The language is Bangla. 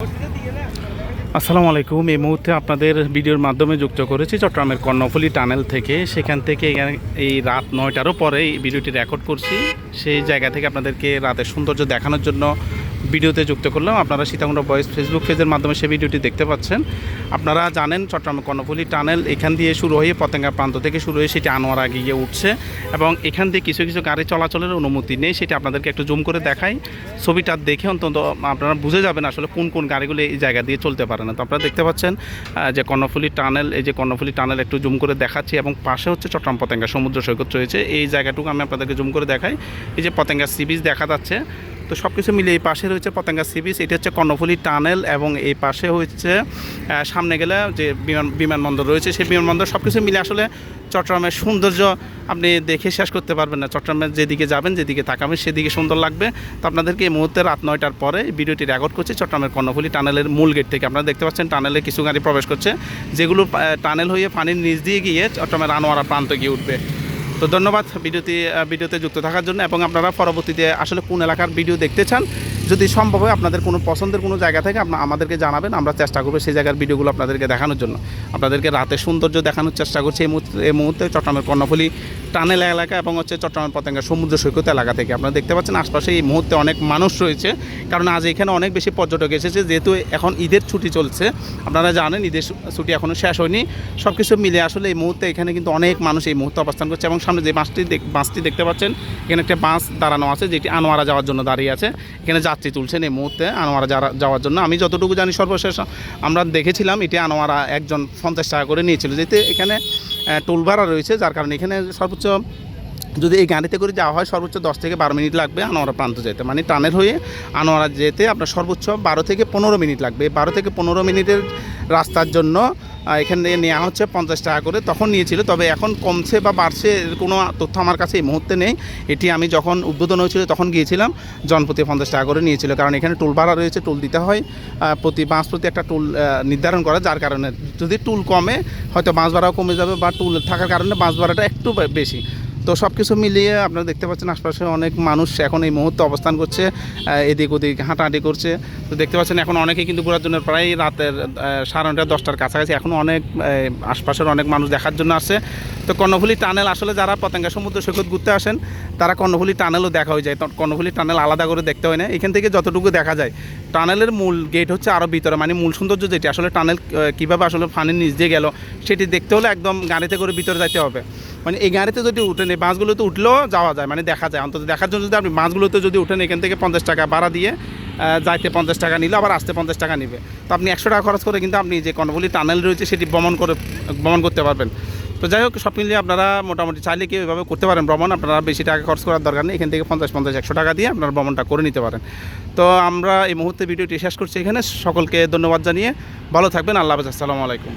ਕੋਸ਼ਿਸ਼ ਦਿੱਤੀ ਹੈ ਨਾ। আসসালামু আলাইকুম। এই মুহূর্তে আপনাদের ভিডিওর মাধ্যমে যুক্ত করেছি চট্টগ্রামের কর্ণফুলি টানেল থেকে। সেখান থেকে এই রাত নয়টারও পরে এই ভিডিওটি রেকর্ড করছি। সেই জায়গা থেকে আপনাদেরকে রাতের সৌন্দর্য দেখানোর জন্য ভিডিওতে যুক্ত করলাম। আপনারা সীতাকুণ্ড বয়েস ফেসবুক পেজের মাধ্যমে সেই ভিডিওটি দেখতে পাচ্ছেন। আপনারা জানেন চট্টগ্রামের কর্ণফুলি টানেল এখান দিয়ে শুরু হয়ে পতেঙ্গা প্রান্ত থেকে শুরু হয়ে সেটি আনোয়ার আগে গিয়ে উঠছে এবং এখান দিয়ে কিছু কিছু গাড়ি চলাচলের অনুমতি নেই। সেটি আপনাদেরকে একটু জুম করে দেখাই। ছবিটা দেখে অন্তত আপনারা বুঝে যাবেন আসলে কোন কোন গাড়িগুলো এই জায়গা দিয়ে চলতে পারে। না তো আপনারা দেখতে পাচ্ছেন যে কর্ণফুলি টানেল, এই যে কর্ণফুলি টানেল একটু জুম করে দেখাচ্ছি এবং পাশে হচ্ছে চট্টগ্রাম পতেঙ্গা সমুদ্র সৈকত রয়েছে। এই জায়গাটুকু আমি আপনাদেরকে জুম করে দেখাই। এই যে পতেঙ্গা সি বিচ দেখা যাচ্ছে। তো সব কিছু মিলে এই পাশে রয়েছে পতেঙ্গা সি বিচ, এটা হচ্ছে কর্ণফুলী টানেল এবং এই পাশে হচ্ছে সামনে গেলে যে বিমান, বিমানবন্দর রয়েছে, সেই বিমানবন্দর সব কিছু মিলে আসলে চট্টগ্রামের সৌন্দর্য আপনি দেখে শেষ করতে পারবেন না। চট্টগ্রামের যেদিকে যাবেন, যেদিকে তাকাবেন, সেদিকে সুন্দর লাগবে। তো আপনাদেরকে এই মুহূর্তে রাত নয়টার পরে ভিডিওটি রেকর্ড করছে, চট্টগ্রামের কর্ণফুলী টানেলের মূল গেট থেকে। আপনারা দেখতে পাচ্ছেন টানেলে কিছু গাড়ি প্রবেশ করছে, যেগুলো টানেল হয়ে পানির নিচ দিয়ে গিয়ে চট্টগ্রামের আনোয়ারা প্রান্ত গিয়ে উঠবে। তো ধন্যবাদ ভিডিওতে ভিডিওতে যুক্ত থাকার জন্য এবং আপনারা পরবর্তীতে আসলে কোন এলাকার ভিডিও দেখতে চান যদি সম্ভব হয়, আপনাদের কোনো পছন্দের কোনো জায়গা থেকে আপনার আমাদেরকে জানাবেন, আমরা চেষ্টা করব সেই জায়গার ভিডিওগুলো আপনাদেরকে দেখানোর জন্য। আপনাদেরকে রাতে সৌন্দর্য দেখানোর চেষ্টা করছি এই মুহূর্তে এই মুহূর্তে চট্টগ্রামের কর্ণফুলি টানেল এলাকা এবং হচ্ছে চট্টগ্রামের পতেঙ্গা সমুদ্র সৈকত এলাকা থেকে। আপনারা দেখতে পাচ্ছেন, আশপাশে এই মুহূর্তে অনেক মানুষ রয়েছে। কারণ আজ এখানে অনেক বেশি পর্যটক এসেছে, যেহেতু এখন ঈদের ছুটি চলছে। আপনারা জানেন, ঈদের ছুটি এখনও শেষ হয়নি। সব কিছু মিলে আসলে এই মুহূর্তে এখানে কিন্তু অনেক মানুষ এই মুহূর্তে অবস্থান করছে এবং সামনে যে বাসটি বাসটি দেখতে পাচ্ছেন, এখানে একটা বাস দাঁড়ানো আছে, যেটি আনোয়ারা যাওয়ার জন্য দাঁড়িয়ে আছে। এখানে যাত্রী তুলছেন এই মুহূর্তে আনোয়ারা যারা- যাওয়ার জন্য। আমি যতটুকু জানি সর্বশেষ আমরা দেখেছিলাম, এটি আনোয়ারা একজন পঞ্চাশ টাকা করে নিয়েছিল। যেহেতু এখানে টোল ভাড়া রয়েছে, যার কারণে এখানে সর্বোচ্চ যদি এই গাড়িতে করে যাওয়া হয়, সর্বোচ্চ দশ থেকে বারো মিনিট লাগবে আনোয়ারা প্রান্ত যেতে। মানে টানেল হয়ে আনোয়ারা যেতে আপনার সর্বোচ্চ বারো থেকে পনেরো মিনিট লাগবে। বারো থেকে পনেরো মিনিটের রাস্তার জন্য এখান থেকে নেওয়া হচ্ছে পঞ্চাশ টাকা করে। তখন নিয়েছিল, তবে এখন কমছে বা বাড়ছে কোনো তথ্য আমার কাছে এই মুহূর্তে নেই। এটি আমি যখন উদ্বোধন হয়েছিল তখন গিয়েছিলাম, জনপ্রতি পঞ্চাশ টাকা করে নিয়েছিল। কারণ এখানে টুল ভাড়া রয়েছে টুল দিতে হয় প্রতি বাস প্রতি একটা টুল নির্ধারণ করা, যার কারণে যদি টুল কমে, হয়তো বাস ভাড়াও কমে যাবে বা টুল থাকার কারণে বাস ভাড়াটা একটু বেশি। তো সব কিছু মিলিয়ে আপনারা দেখতে পাচ্ছেন আশপাশে অনেক মানুষ এখন এই মুহূর্তে অবস্থান করছে এদিক ওদিক হাঁটাহাঁটি করছে। তো দেখতে পাচ্ছেন এখন অনেকেই কিন্তু ঘোরার জন্য প্রায় রাতের সাড়ে নটা দশটার কাছাকাছি। এখন অনেক আশপাশের অনেক মানুষ দেখার জন্য আসছে। তো কর্ণফুলী টানেল আসলে যারা পতেঙ্গা সমুদ্র সৈকত ঘুরতে আসেন, তারা কর্ণফুলী টানেলও দেখা হয়ে যায়। কর্ণফুলী টানেল আলাদা করে দেখতে হয় না। এখান থেকে যতটুকু দেখা যায়, টানেলের মূল গেট হচ্ছে আরও ভিতরে মানে মূল সৌন্দর্য যেটি। আসলে টানেল কীভাবে আসলে ফানির নিচ দিয়ে গেল, সেটি দেখতে হলে একদম গাড়িতে করে ভিতরে যাইতে হবে। মানে এই গাড়িতে যদি উঠেন, এই বাসগুলোতে উঠলেও যাওয়া যায় মানে দেখা যায়। অন্তত দেখার জন্য যদি আপনি বাসগুলোতে যদি উঠেন, এখান থেকে পঞ্চাশ টাকা ভাড়া দিয়ে যাইতে পঞ্চাশ টাকা নিলে, আবার আসতে পঞ্চাশ টাকা নেবে। তো আপনি একশো টাকা খরচ করে কিন্তু আপনি যে কর্ণফুলী টানেল রয়েছে, সেটি ভ্রমণ করে, ভ্রমণ করতে পারবেন। তো যাই হোক সব মিলিয়ে আপনারা মোটামুটি চাইলে কি ওইভাবে করতে পারেন ভ্রমণ? আপনারা বেশি টাকা খরচ করার দরকার নেই। এখান থেকে পঞ্চাশ পঞ্চাশ, একশো টাকা দিয়ে আপনারা ভ্রমণটা করে নিতে পারেন। তো আমরা এই মুহূর্তে ভিডিওটি শেষ করছি এখানে। সকলকে ধন্যবাদ জানিয়ে ভালো থাকবেন। আল্লাহ হাফেজ। আসসালামু আলাইকুম।